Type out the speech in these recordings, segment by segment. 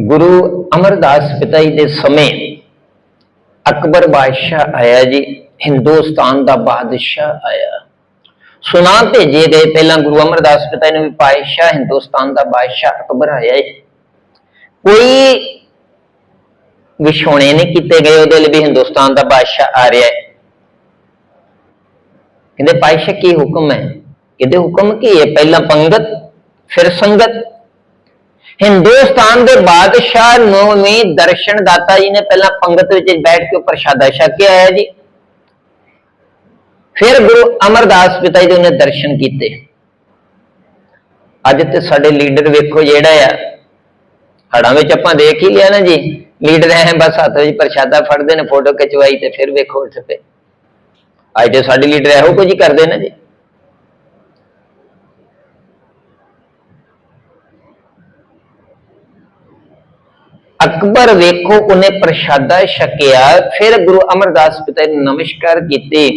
ਗੁਰੂ ਅਮਰਦਾਸ ਪਿਤਾ ਜੀ ਦੇ ਸਮੇਂ ਅਕਬਰ ਬਾਦਸ਼ਾਹ ਆਇਆ ਜੀ, ਹਿੰਦੁਸਤਾਨ ਦਾ ਬਾਦਸ਼ਾਹ ਆਇਆ। ਸੁਨਾ ਭੇਜੇ ਗਏ। ਪਹਿਲਾਂ ਗੁਰੂ ਅਮਰਦਾਸ ਪਿਤਾ ਜੀ ਨੂੰ ਵੀ ਪਾਤਸ਼ਾਹ ਹਿੰਦੁਸਤਾਨ ਦਾ ਬਾਦਸ਼ਾਹ ਅਕਬਰ ਆਇਆ ਜੀ। ਕੋਈ ਵਿਛੋਣੇ ਨਹੀਂ ਕੀਤੇ ਗਏ। ਉਹਦੇ ਲਈ ਵੀ ਹਿੰਦੁਸਤਾਨ ਦਾ ਬਾਦਸ਼ਾਹ ਆ ਰਿਹਾ ਹੈ। ਕਹਿੰਦੇ ਪਾਤਸ਼ਾਹ ਕੀ ਹੁਕਮ ਹੈ? ਕਹਿੰਦੇ, ਹੁਕਮ ਕੀ ਹੈ? ਪਹਿਲਾਂ ਪੰਗਤ, ਫਿਰ ਸੰਗਤ। ਹਿੰਦੁਸਤਾਨ ਦੇ ਬਾਦਸ਼ਾਹ ਨੂੰ ਵੀ ਦਰਸ਼ਨ ਦਾਤਾ ਜੀ ਨੇ ਪਹਿਲਾਂ ਪੰਗਤ ਵਿੱਚ ਬੈਠ ਕੇ ਪ੍ਰਸ਼ਾਦਾ ਛਕ ਕੇ ਆਇਆ ਜੀ। ਫਿਰ ਗੁਰੂ ਅਮਰਦਾਸ ਪਿਤਾ ਜੀ ਦੇ ਉਹਨੇ ਦਰਸ਼ਨ ਕੀਤੇ। ਅੱਜ ਤੇ ਸਾਡੇ ਲੀਡਰ ਵੇਖੋ ਜਿਹੜਾ ਆ, ਹੜਾਂ ਵਿੱਚ ਆਪਾਂ ਦੇਖ ਹੀ ਲਿਆ ਨਾ ਜੀ। ਲੀਡਰ ਐ ਬਸ ਹੱਥ ਵਿੱਚ ਪ੍ਰਸ਼ਾਦਾ ਫੜਦੇ ਨੇ, ਫੋਟੋ ਖਿਚਵਾਈ ਤੇ ਫਿਰ ਵੇਖੋ ਉੱਠ ਪਏ ਅੱਜ ਤੇ ਸਾਡੇ ਲੀਡਰ ਇਹੋ ਕੁਝ ਕਰਦੇ ਨੇ ਜੀ। ਅਕਬਰ ਵੇਖੋ, ਉਹਨੇ ਪ੍ਰਸ਼ਾਦਾ ਛਕਿਆ। ਫਿਰ ਗੁਰੂ ਅਮਰਦਾਸ ਪਿਤਾ ਜੀ ਨਮਸਕਾਰ ਕੀਤੇ।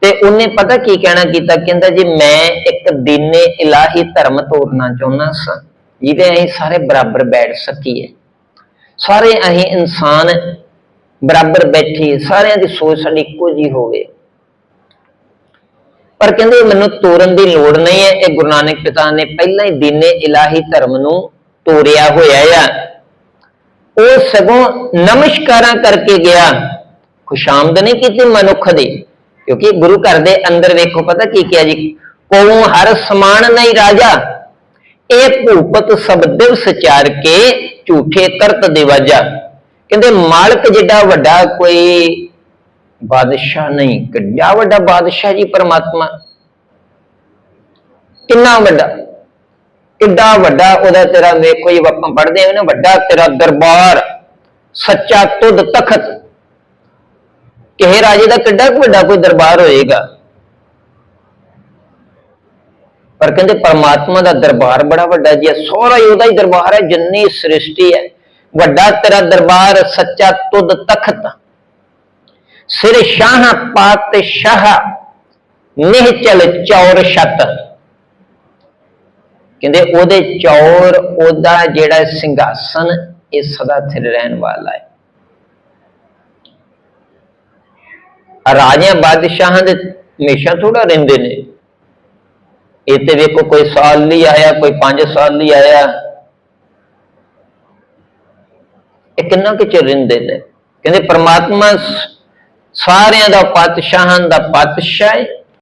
ਤੇ ਉਹਨੇ ਪਤਾ ਕੀ ਕਹਿਣਾ ਕੀਤਾ? ਕਹਿੰਦਾ ਜੀ, ਮੈਂ ਇੱਕ ਦੀਨੇ ਇਲਾਹੀ ਧਰਮ ਤੋਰਨਾ ਚਾਹੁੰਦਾ ਸਾਂ। ਜਿਹਦੇ ਅਸੀਂ ਸਾਰੇ ਬਰਾਬਰ ਬੈਠ ਸਕੀਏ। ਸਾਰੇ ਅਸੀਂ ਇਨਸਾਨ ਬਰਾਬਰ ਬੈਠੀਏ। ਸਾਰਿਆਂ ਦੀ ਸੋਚ ਸਾਡੀ ਇੱਕੋ ਜੀ ਹੋਵੇ। ਪਰ ਕਹਿੰਦੇ, ਮੈਨੂੰ ਤੋਰਨ ਦੀ ਲੋੜ ਨਹੀਂ ਹੈ। ਇਹ ਗੁਰੂ ਨਾਨਕ ਪਿਤਾ ਨੇ ਪਹਿਲਾਂ ਹੀ ਦੀਨੇ ਇਲਾਹੀ ਧਰਮ ਨੂੰ ਤੋਰਿਆ ਹੋਇਆ ਆ। ਉਹ ਸਗੋਂ ਨਮਸਕਾਰਾਂ ਕਰਕੇ ਗਿਆ। ਖੁਸ਼ਾਮਦ ਨਹੀਂ ਕੀਤੀ ਮਨੁੱਖ ਦੀ, ਕਿਉਂਕਿ ਗੁਰੂ ਘਰ ਦੇ ਅੰਦਰ ਵੇਖੋ, ਪਤਾ ਕੀ ਕਿਹਾ ਜੀ? ਕੋਲੋਂ ਹਰ ਸਮਾਨ ਨਹੀਂ ਰਾਜਾ। ਇਹ ਭੂਪਤ ਸਭ ਦਿਵਸ ਸਚਾਰ ਕੇ ਝੂਠੇ ਕਰਤ ਦਿਵਾਜਾ ਕਹਿੰਦੇ, ਮਾਲਕ ਜਿੱਡਾ ਵੱਡਾ ਕੋਈ ਬਾਦਸ਼ਾਹ ਨਹੀਂ, ਕਿੱਡਾ ਵੱਡਾ ਬਾਦਸ਼ਾਹ ਜੀ ਪਰਮਾਤਮਾ। ਕਿੰਨਾ ਵੱਡਾ? ਕਿੱਡਾ ਵੱਡਾ ਉਹਦਾ ਤੇਰਾ ਵੇਖੋ ਜੀ ਆਪਾਂ ਪੜ੍ਹਦੇ ਹਾਂ ਨਾ, ਵੱਡਾ ਤੇਰਾ ਦਰਬਾਰ, ਸੱਚਾ ਤੁਧ ਤਖਤ। ਕਿਹੇ ਰਾਜੇ ਦਾ ਕਿੱਡਾ ਵੱਡਾ ਕੋਈ ਦਰਬਾਰ ਹੋਏਗਾ? ਪਰ ਕਹਿੰਦੇ ਪਰਮਾਤਮਾ ਦਾ ਦਰਬਾਰ ਬੜਾ ਵੱਡਾ ਜੀ ਹੈ ਸਾਰਾ ਹੀ ਉਹਦਾ ਹੀ ਦਰਬਾਰ ਹੈ ਜਿੰਨੀ ਸ੍ਰਿਸ਼ਟੀ ਹੈ। ਵੱਡਾ ਤੇਰਾ ਦਰਬਾਰ, ਸੱਚਾ ਤੁਧ ਤਖਤ। ਸਿਰ ਸ਼ਾਹ ਪਾਤਸ਼ਾਹ ਨਿਹਚਲ ਚੌਰ ਛਤ। ਕਹਿੰਦੇ ਉਹਦੇ ਚੌਰ, ਉਹਦਾ ਜਿਹੜਾ ਸਿੰਘਾਸਨ, ਇਹ ਸਦਾ ਸਥਿਰ ਰਹਿਣ ਵਾਲਾ ਹੈ। ਰਾਜਿਆਂ ਬਾਦਸ਼ਾਹਾਂ ਦੇ ਹਮੇਸ਼ਾ ਥੋੜਾ ਰਹਿੰਦੇ ਨੇ। ਇਹ ਤੇ ਵੇਖੋ ਕੋਈ ਸਾਲ ਲਈ ਆਇਆ, ਕੋਈ 5 ਸਾਲ ਲਈ ਆਇਆ। ਇਹ ਕਿੰਨਾ ਕੁ ਚਿਰ ਰਹਿੰਦੇ ਨੇ? ਕਹਿੰਦੇ ਪ੍ਰਮਾਤਮਾ ਸਾਰਿਆਂ ਦਾ ਪਾਤਸ਼ਾਹਾਂ ਦਾ ਪਾਤਸ਼ਾਹ ਹੈ।